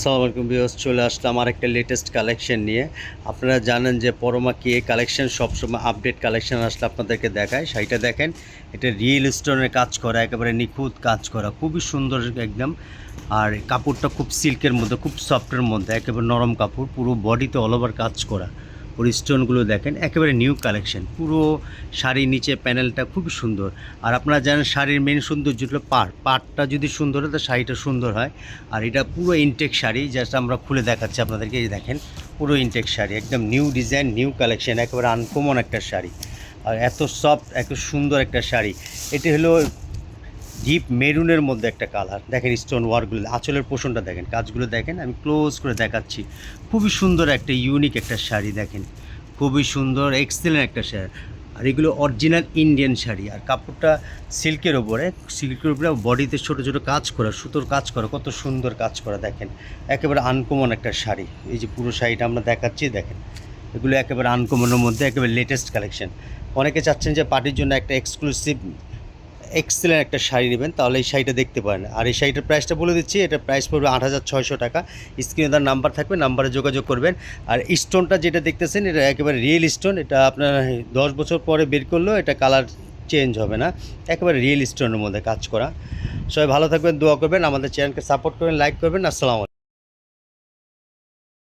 সালাম আলাইকুম বিয়স চলে আসলাম আর একটা লেটেস্ট কালেকশন নিয়ে। আপনারা জানেন যে পরমা কি কালেকশন সবসময় আপডেট কালেকশন আসলে আপনাদেরকে দেখায়। সেইটা দেখেন, এটা রিয়েল স্টোনের কাজ করা, একেবারে নিখুঁত কাজ করা, খুবই সুন্দর একদম। আর কাপড়টা খুব সিল্কের মধ্যে, খুব সফটের মধ্যে, একেবারে নরম কাপড়, পুরো বডিতে অল ওভার কাজ করা। ওর স্টোনগুলো দেখেন, একেবারে নিউ কালেকশন। পুরো শাড়ির নিচে প্যানেলটা খুবই সুন্দর। আর আপনারা জানেন শাড়ির মেন সৌন্দর্য হলো পাড়। পাটটা যদি সুন্দর হয়, তো শাড়িটা সুন্দর হয়। আর এটা পুরো ইনটেক শাড়ি জাস্ট আমরা খুলে দেখাচ্ছি আপনাদেরকে, এই দেখেন, পুরো ইনটেক শাড়ি, একদম নিউ ডিজাইন নিউ কালেকশন একেবারে আনকমন একটা শাড়ি। আর এত সফট এত সুন্দর একটা শাড়ি। এটি হলো ডিপ মেরুনের মধ্যে একটা কালার। দেখেন স্টোন ওয়ার্কগুলো আঁচলের পোষণটা দেখেন, কাজগুলো দেখেন, আমি ক্লোজ করে দেখাচ্ছি। খুবই সুন্দর একটা ইউনিক একটা শাড়ি দেখেন। খুবই সুন্দর এক্সেলেন্ট একটা শাড়ি। আর এগুলো অরিজিনাল ইন্ডিয়ান শাড়ি। আর কাপড়টা সিল্কের ওপরে সিল্কের উপরে বডিতে ছোটো ছোটো কাজ করা, সুতোর কাজ করা, কত সুন্দর কাজ করা দেখেন। একেবারে আনকমন একটা শাড়ি। এই যে পুরো শাড়িটা আমরা দেখাচ্ছি, দেখেন। এগুলো একেবারে আনকমনের মধ্যে, একেবারে লেটেস্ট কালেকশন অনেকে চাচ্ছেন যে পার্টির জন্য একটা এক্সক্লুসিভ এক্সেলেন্ট একটা শাড়ি নেবেন, তাহলে এই শাড়িটা দেখতে পারেন। আর এই শাড়িটার প্রাইসটা বলে দিচ্ছি, এটা প্রাইস পড়বে আট হাজার ছয়শো টাকা। স্ক্রিনে তার নাম্বার থাকবে নাম্বারে যোগাযোগ করবেন। আর স্টোনটা যেটা দেখতেছেন, এটা একেবারে রিয়েল স্টোন এটা আপনার দশ বছর পরে বের করলেও এটা কালার চেঞ্জ হবে না। একেবারে রিয়েল স্টোনের মধ্যে কাজ করা। সবাই ভালো থাকবেন, দোয়া করবেন, আমাদের চ্যানেলকে সাপোর্ট করবেন লাইক করবেন, আসসালামু